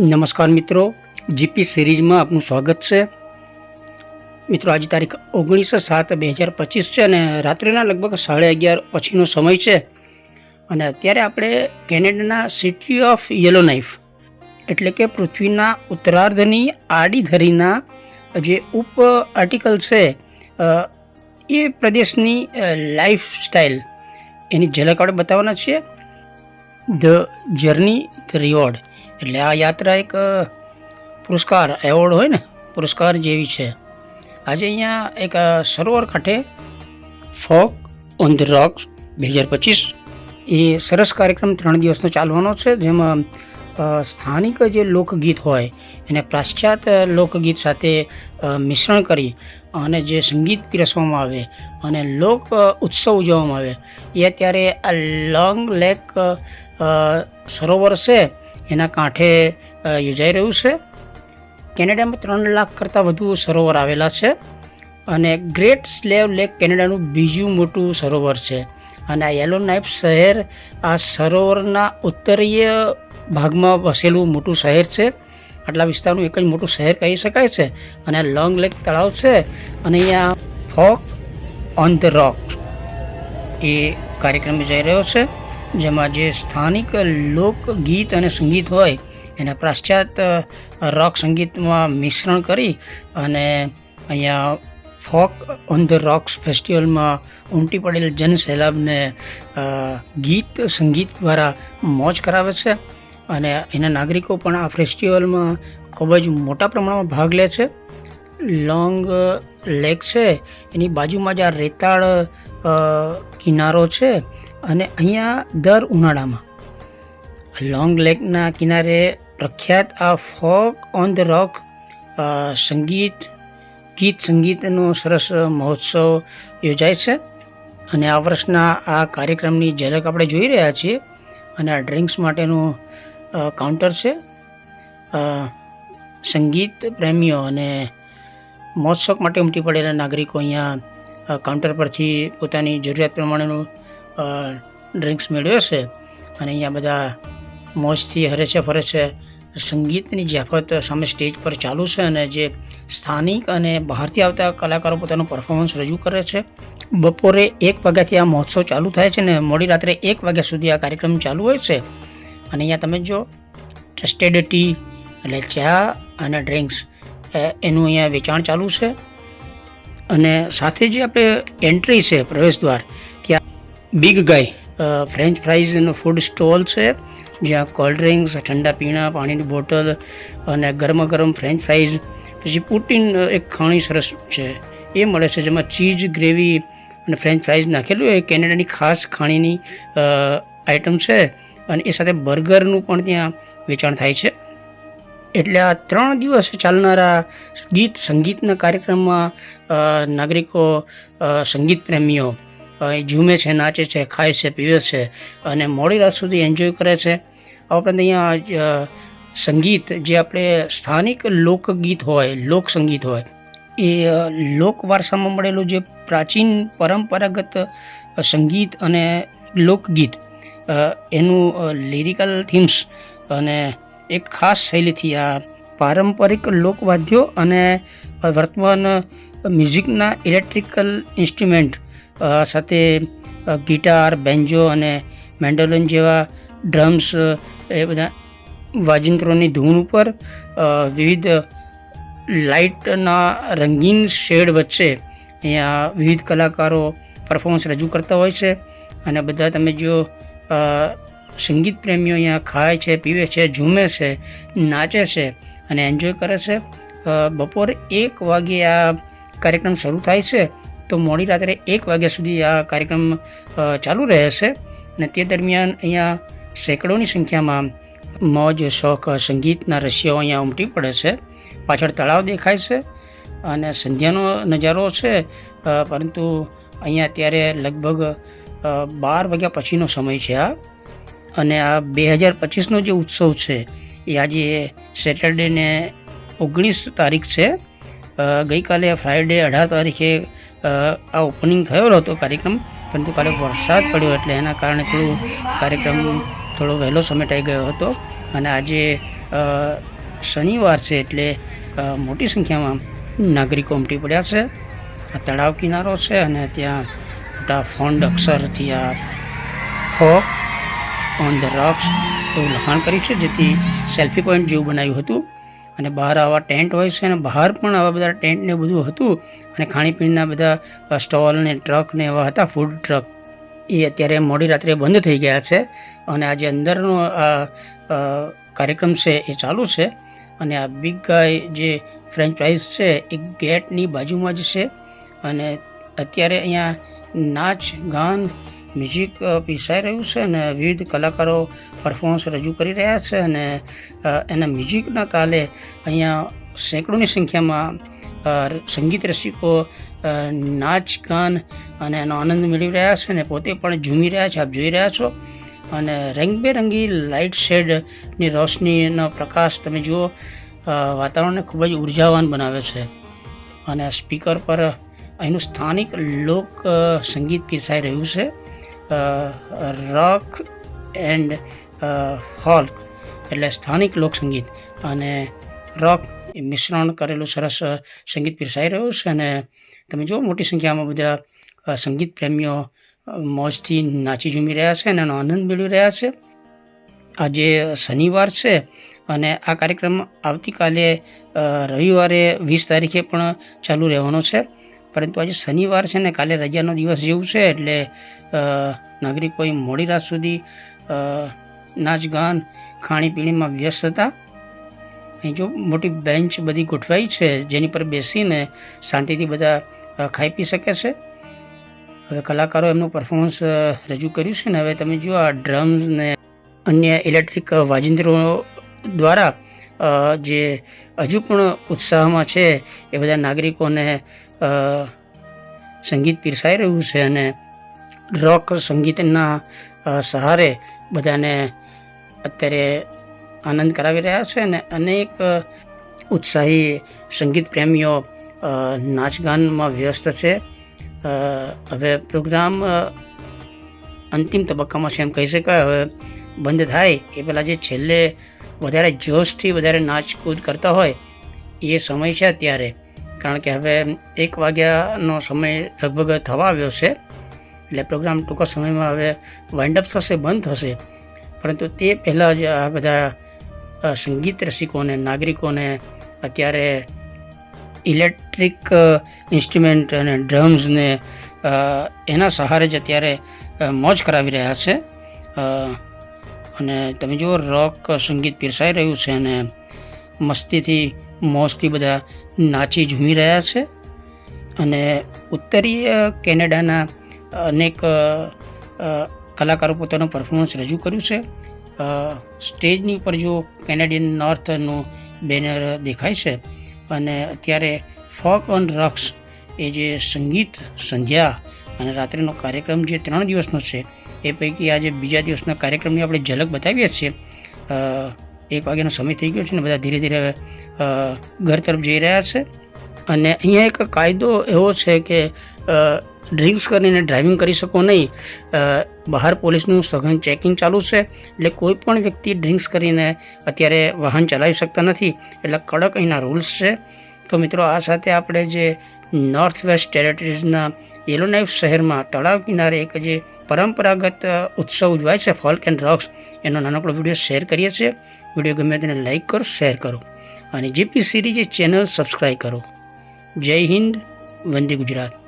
નમસ્કાર મિત્રો જીપી સિરીઝમાં આપનું સ્વાગત છે. મિત્રો, આજે તારીખ ઓગણીસો સાત બે હજાર પચીસ છે અને રાત્રિના લગભગ સાડા અગિયાર પછીનો સમય છે. અને અત્યારે આપણે કેનેડાના સિટી ઓફ યલો નાઇફ એટલે કે પૃથ્વીના ઉત્તરાર્ધની આડી ધરીના જે ઉપ આર્ટિકલ છે એ પ્રદેશની લાઈફ સ્ટાઇલ એની ઝલક આપણે બતાવવાના છીએ. ધ જર્ની ધ રિવોર્ડ એટલે આ યાત્રા એક પુરસ્કાર એવોર્ડ હોય ને, પુરસ્કાર જેવી છે. આજે અહીંયા એક સરોવર કાંઠે ફોક ઓન ધ રોક્સ બે હજાર પચીસ એ સરસ કાર્યક્રમ ત્રણ દિવસનો ચાલવાનો છે, જેમાં સ્થાનિક જે લોકગીત હોય, એને પાશ્ચાત્ય લોકગીત સાથે મિશ્રણ કરી અને જે સંગીત પીરસવામાં આવે અને લોક ઉત્સવ ઉજવવામાં આવે. એ અત્યારે આ લોંગ લેક સરોવર છે એના કાંઠે યોજાઈ રહ્યું છે. કેનેડામાં ત્રણ લાખ કરતાં વધુ સરોવર આવેલા છે અને ગ્રેટ સ્લેવ લેક કેનેડાનું બીજું મોટું સરોવર છે. અને આ યેલો નાઇફ શહેર આ સરોવરના ઉત્તરીય ભાગમાં વસેલું મોટું શહેર છે. આટલા વિસ્તારનું એક જ મોટું શહેર કહી શકાય છે. અને આ લોંગ લેક તળાવ છે અને અહીંયા ફોક ઓન ધ રોક એ કાર્યક્રમ યોજાઈ રહ્યો છે. જેમાં જે સ્થાનિક લોકગીત અને સંગીત હોય, એના પાશ્ચાત્ય રોક સંગીતમાં મિશ્રણ કરી અને અહીંયા ફોક ઓન ધ રોક્સ ફેસ્ટિવલમાં ઉમટી પડેલ જન સહેલાબને ગીત સંગીત દ્વારા મોજ કરાવે છે અને એના નાગરિકો પણ આ ફેસ્ટિવલમાં ખૂબ જ મોટા પ્રમાણમાં ભાગ લે છે. લોંગ લેક છે, એની બાજુમાં જ આ રેતાળ કિનારો છે અને અહીંયા દર ઉનાળામાં. લોંગ લેકના કિનારે પ્રખ્યાત આ ફોક ઓન ધ રોક સંગીત, ગીત સંગીતનો સરસ મહોત્સવ યોજાય છે. અને આ વર્ષના આ કાર્યક્રમની ઝલક આપણે જોઈ રહ્યા છીએ અને આ ડ્રિંક્સ માટેનું કાઉન્ટર છે. સંગીત પ્રેમીઓ અને મહોત્સવ માટે ઉમટી પડેલા નાગરિકો અહીંયા કાઉન્ટર પરથી પોતાની જરૂરિયાત પ્રમાણેનું ડ્રિંક્સ મેળવે છે. અને અહીંયા બધા મોજથી હરે છે, ફરે છે. સંગીતની જાફત સામે સ્ટેજ પર ચાલુ છે અને જે સ્થાનિક અને બહારથી આવતા કલાકારો પોતાનું પરફોર્મન્સ રજૂ કરે છે. બપોરે એક વાગ્યાથી આ મહોત્સવ ચાલુ થાય છે ને મોડી રાત્રે એક વાગ્યા સુધી આ કાર્યક્રમ ચાલુ હોય છે. અને અહીંયા તમે જો ટ્રસ્ટેડ ટી એટલે ચા અને ડ્રિંક્સ એનું અહીંયા વેચાણ ચાલુ છે. અને સાથે જે આપણે એન્ટ્રી છે પ્રવેશ દ્વાર ત્યાં બિગ ગાય ફ્રેન્ચ ફ્રાઈઝનો ફૂડ સ્ટોલ છે, જ્યાં કોલ્ડ ડ્રિંક્સ ઠંડા પીણા, પાણીની બોટલ અને ગરમા ગરમ ફ્રેન્ચ ફ્રાઈઝ પછી પ્રોટીન એક ખાણી સરસ છે. એ મળે છે જેમાં ચીઝ ગ્રેવી અને ફ્રેન્ચ ફ્રાઈઝ નાખેલું એ કેનેડાની ખાસ ખાણીની આઇટમ છે. અને એ સાથે બર્ગરનું પણ ત્યાં વેચાણ થાય છે. એટલે આ ત્રણ દિવસ ચાલનારા ગીત સંગીતના કાર્યક્રમમાં નાગરિકો સંગીત પ્રેમીઓ ઝૂમે છે, નાચે છે, ખાય છે, પીવે છે અને મોડી રાત સુધી એન્જોય કરે છે. આ ઉપરાંત અહીંયા સંગીત જે આપણે સ્થાનિક લોકગીત હોય લોક સંગીત હોય, એ લોક વારસામાં મળેલું જે પ્રાચીન પરંપરાગત સંગીત અને લોકગીત એનું લિરિકલ થીમ્સ અને એક ખાસ શૈલીથી આ પારંપરિક લોકવાદ્યો અને વર્તમાન મ્યુઝિકના ઇલેક્ટ્રિકલ ઇન્સ્ટ્રુમેન્ટ સાથે ગિટાર, બેન્જો અને મેન્ડોલિન જેવા ડ્રમ્સ એ બધા વાજિંત્રોની ધૂન ઉપર વિવિધ લાઇટના રંગીન શેડ વચ્ચે અહીંયા વિવિધ કલાકારો પરફોર્મન્સ રજૂ કરતા હોય છે. અને બધા તમે જો સંગીત પ્રેમીઓ અહીંયા ખાય છે, પીવે છે, ઝૂમે છે, નાચે છે અને એન્જોય કરે છે બપોરે એક વાગે આ કાર્યક્રમ શરૂ થાય છે. તો મોડી રાત્રે એક વાગ્યા સુધી આ કાર્યક્રમ ચાલુ રહે છે અને તે દરમિયાન અહીંયા સેંકડોની સંખ્યામાં મોજ, શોખ, સંગીતના રસિયાઓ અહીંયા ઉમટી પડે છે. પાછળ તળાવ દેખાય છે અને સંધ્યાનો નજારો છે પરંતુ અહીંયા અત્યારે લગભગ બાર વાગ્યા પછીનો સમય છે આ. અને આ બે હજાર પચીસનો જે ઉત્સવ છે એ આજે સેટરડે ને ઓગણીસ તારીખ છે. ગઈકાલે ફ્રાઈડે અઢાર તારીખે આ ઓપનિંગ થયેલો હતો કાર્યક્રમ, પરંતુ કાલે વરસાદ પડ્યો એટલે એના કારણે થોડું કાર્યક્રમ થોડો વહેલો સમેટાઈ ગયો હતો. અને આજે શનિવાર છે એટલે મોટી સંખ્યામાં નાગરિકો ઉમટી પડ્યા છે. આ તળાવ કિનારો છે અને ત્યાં મોટા ફોન્ડ અક્ષરથી આ ફોક ઓન ધ રોક્સ એવું લખાણ કર્યું છે, જેથી સેલ્ફી પોઈન્ટ જેવું બનાવ્યું હતું. અને બહાર આવા ટેન્ટ હોય છે અને બહાર પણ આવા બધા ટેન્ટ ને બધું હતું અને ખાણીપીણીના બધા સ્ટોલ ને ટ્રક ને એવા હતા, ફૂડ ટ્રક, એ અત્યારે મોડી રાત્રે બંધ થઈ ગયા છે. અને આજે અંદરનો આ કાર્યક્રમ છે એ ચાલુ છે. અને આ બિગ ગાય જે ફ્રેન્ચ ફ્રાઈઝ છે, એ ગેટની બાજુમાં જ છે. અને અત્યારે અહીંયા નાચ, ગાન મ્યુઝિક પીસાઈ રહ્યું છે અને વિવિધ કલાકારો પરફોર્મન્સ રજૂ કરી રહ્યા છે અને એના મ્યુઝિકના કાલે અહીંયા સેંકડોની સંખ્યામાં સંગીત રસિકો નાચ, ગાન અને એનો આનંદ મેળવી રહ્યા છે અને પોતે પણ ઝૂમી રહ્યા છે. આપ જોઈ રહ્યા છો. અને રંગબેરંગી લાઇટ શેડની રોશનીનો પ્રકાશ તમે જુઓ વાતાવરણને ખૂબ જ ઉર્જાવાન બનાવે છે. અને સ્પીકર પર અહીંનું સ્થાનિક લોક સંગીત પીરસાઈ રહ્યું છે. રોક એન્ડ ફોલ્ક એટલે સ્થાનિક લોકસંગીત અને રોક એ મિશ્રણ કરેલું સરસ સંગીત પીરસાઈ રહ્યું છે અને તમે જુઓ મોટી સંખ્યામાં બધા સંગીત પ્રેમીઓ મોજથી નાચી ઝૂમી રહ્યા છે અને એનો આનંદ મેળવી રહ્યા છે. આજે શનિવાર છે અને આ કાર્યક્રમ આવતીકાલે રવિવારે વીસ તારીખે પણ ચાલુ રહેવાનો છે. પરંતુ આજે શનિવાર છે ને, કાલે રજાનો દિવસ જેવું છે, એટલે નાગરિકોએ મોડી રાત સુધી નાચગાન નાચ ગાન ખાણીપીણીમાં વ્યસ્ત હતા. અહીં જો મોટી બેન્ચ બધી ગોઠવાઈ છે, જેની પર બેસીને શાંતિથી બધા ખાઈ પી શકે છે. હવે કલાકારો એમનું પરફોર્મન્સ રજૂ કર્યું છે ને, હવે તમે જુઓ આ ડ્રમ્સ ને અન્ય ઇલેક્ટ્રિક વાજિંત્રો દ્વારા જે હજુ પણ ઉત્સાહમાં છે, એ બધા નાગરિકોને સંગીત પીરસાઈ રહ્યું છે અને રોક સંગીતના સહારે બધાને અત્યારે આનંદ કરાવી રહ્યા છે અને અનેક ઉત્સાહી સંગીત પ્રેમીઓ નાચગાનમાં વ્યસ્ત છે. હવે પ્રોગ્રામ અંતિમ તબક્કામાં છે એમ કહી શકાય. હવે બંધ થાય એ પહેલાં જે છેલ્લે વધારે જોશથી વધારે નાચકૂદ કરતા હોય એ સમય છે અત્યારે. કારણ કે હવે એક વાગ્યાનો સમય લગભગ થવા આવ્યો છે. એટલે પ્રોગ્રામ ટૂંકા સમયમાં હવે વાઇન્ડઅપ થશે, બંધ થશે. પરંતુ તે પહેલાં જ આ બધા સંગીત રસિકોને, નાગરિકોને અત્યારે ઇલેક્ટ્રિક ઇન્સ્ટ્રુમેન્ટ અને ડ્રમ્સને એના સહારે જ અત્યારે મોજ કરાવી રહ્યા છે. અને તમે જુઓ રોક સંગીત પીરસાઈ રહ્યું છે અને મસ્તીથી, મોજથી બધા નાચી ઝૂમી રહ્યા છે. અને ઉત્તરીય કેનેડાના અનેક કલાકારો પોતાનું પરફોર્મન્સ રજૂ કર્યું છે. સ્ટેજની ઉપર જો કેનેડિયન નોર્થનું બેનર દેખાય છે અને અત્યારે ફોક ઓન રક્સ એ જે સંગીત સંધ્યા અને રાત્રિનો કાર્યક્રમ જે ત્રણ દિવસનો છે એ પૈકી આજે બીજા દિવસના કાર્યક્રમની આપણે ઝલક બતાવીએ છીએ. એક વાગ્યાનો સમય થઈ ગયો છે ને બધા ધીરે ધીરે ઘર તરફ જઈ રહ્યા છે. અને અહીંયા એક કાયદો એવો છે કે ડ્રિંક્સ કરીને ડ્રાઇવિંગ કરી શકો નહીં. બહાર પોલીસનું સઘન ચેકિંગ ચાલુ છે. એટલે કોઈ પણ વ્યક્તિ ડ્રિંક્સ કરીને અત્યારે વાહન ચલાવી શકતા નથી. એટલે કડક અહીંના રૂલ્સ છે. તો મિત્રો આ સાથે આપણે જે નોર્થ વેસ્ટ ટેરેટરીઝના યેલોનાઇફ શહેરમાં તળાવ કિનારે એક જે પરંપરાગત ઉત્સવ ઉજવાય છે ફોલ્ક એન્ડ રોક્સ એનો નાનકડો વીડિયો શેર કરીએ છીએ. વીડિયો ગમે તેને લાઇક કરો શેર કરો. અને જીપી સિરીઝ ચેનલ સબસ્ક્રાઈબ કરો. જય હિન્દ, વંદે ગુજરાત.